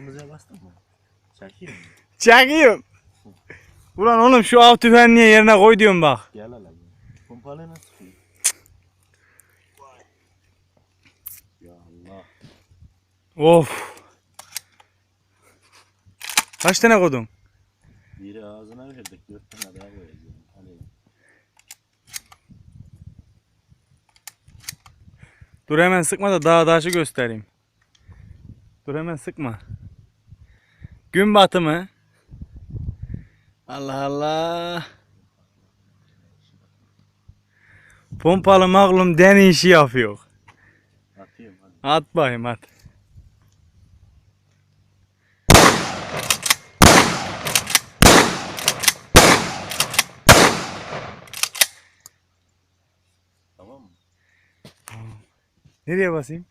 Kırmızıya bastın mı? Çekeyim mi? Çekeyim. Ulan oğlum şu av tüfeğini niye yerine koy diyorum bak. Gel hele. Pompalı nasıl sıkıyor? Ya Allah. Of. Kaç tane koydun? Biri ağzına verdik. Dört tane daha koyacağım. Hani Dur hemen sıkma da daha daşı göstereyim. Dur hemen sıkma. Gün batımı. Allah Allah. Pompalı maglum deni işi yapıyor. atıyorum hadi. At bakayım at. Tamam mı? Nereye basayım?